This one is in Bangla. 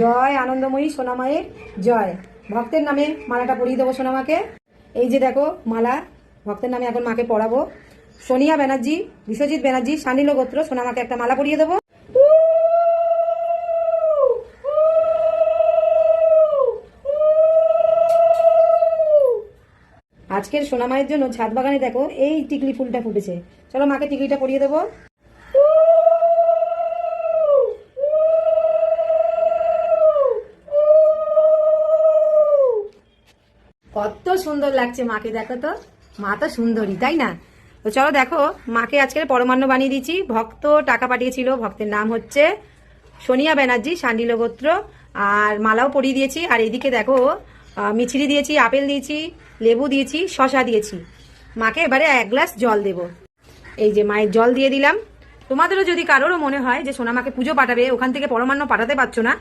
জয় আনন্দময়ী সোনামায়ের জয়। ভক্তের নামে মালাটা পরিয়ে দেবো সোনামাকে। এই যে দেখো মালা, ভক্তের নামে এখন মাকে পড়াবো সোনিয়া ব্যানার্জি, বিশ্বজিৎ ব্যানার্জি, সানিল গোত্র, সোনামাকে একটা মালা পরিয়ে দেবো। আজকের সোনামায়ের জন্য ছাদ বাগানে দেখো, এই টিকলি ফুলটা ফুটেছে। চলো মাকে টিকলিটা পরিয়ে দেবো। কত সুন্দর লাগছে মাকে দেখো তো। মা তো সুন্দরী, তাই না? তো চলো দেখো, মাকে আজকের পরমান্ন বানিয়ে দিয়েছি। ভক্ত টাকা পাঠিয়েছিল, ভক্তের নাম হচ্ছে সোনিয়া ব্যানার্জি সান্ডিল গোত্র আর মালাও পরিয়ে দিয়েছি। আর এদিকে দেখো মিছরি দিয়েছি, আপেল দিয়েছি, লেবু দিয়েছি শশা দিয়েছি। মাকে এবারে এক গ্লাস জল দেব। এই যে মায়ের জল দিয়ে দিলাম। তোমাদেরও যদি কারোরও মনে হয় যে সোনামাকে পুজো পাঠাবে, ওখান থেকে পরমান্ন পাঠাতে পারছ না